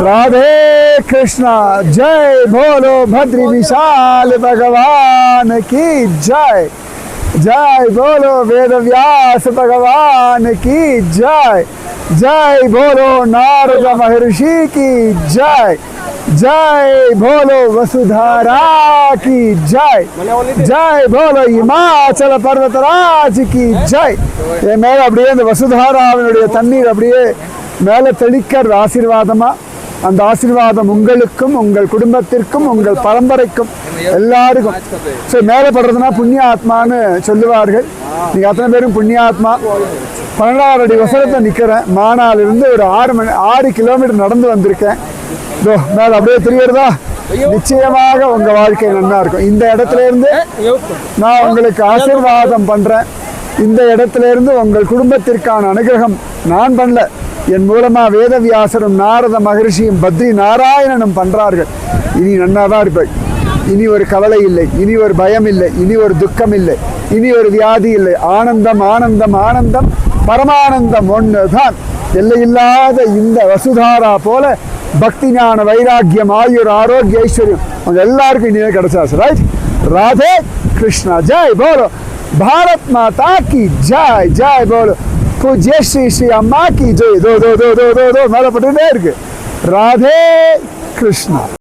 राधे कृष्णा जय बोलो भद्री विशाल भगवान की जय जय बोलो वेद व्यास भगवान की जय जय बोलो नारद महर्षि की जय जय बोलो वसुधारा की जय जय बोलो हिमाचल पर्वतराज की जय என் மேல அப்படியே இந்த வசுதாராவினுடைய தண்ணீர் அப்படியே மேலே தெளிக்கிறது ஆசீர்வாதமா அந்த ஆசீர்வாதம் உங்களுக்கும் உங்கள் குடும்பத்திற்கும் உங்கள் பரம்பரைக்கும் எல்லாருக்கும். ஸோ மேலே படுறதுனா புண்ணிய ஆத்மான்னு சொல்லுவார்கள். நீங்க அத்தனை பேரும் புண்ணிய ஆத்மா பன்னெண்டாவது அடி வசனத்தை நிற்கிறேன் மானாலிருந்து ஒரு ஆறு மணி ஆறு கிலோமீட்டர் நடந்து வந்திருக்கேன். இதோ மேலே அப்படியே தெரியறதா? நிச்சயமாக உங்க வாழ்க்கை நல்லா இருக்கும். இந்த இடத்துல இருந்து நான் உங்களுக்கு ஆசீர்வாதம் பண்றேன். இந்த இடத்துல இருந்து உங்கள் குடும்பத்திற்கான அனுகிரகம் நான் பண்ணல. என் மூலமா வேதவியாசரும் நாரத மகரிஷியும் பத்ரி நாராயணனும் பண்றார்கள். இனி நன்னாதான் இருப்பாய் இனி ஒரு கவலை இல்லை. இனி ஒரு பயம் இல்லை. இனி ஒரு துக்கம் இல்லை. இனி ஒரு வியாதி இல்லை. ஆனந்தம் ஆனந்தம் ஆனந்தம் பரமானந்தம் ஒன்று தான் எல்லையில்லாத இந்த வசுதாரா போல பக்தி ஞான வைராக்கியம் ஆயுர் ஆரோக்கிய ஐஸ்வர்யம் அவங்க எல்லாருக்கும் இனிமே கிடைச்சாச்சு. ரைட் ராதே கிருஷ்ணா. ஜெய் போலோ भारत माता की जय जय बोलो। पूज्य श्री श्री अम्मा की जय। दो दो दो दो दो दो, मेरा पटेल राधे कृष्णा।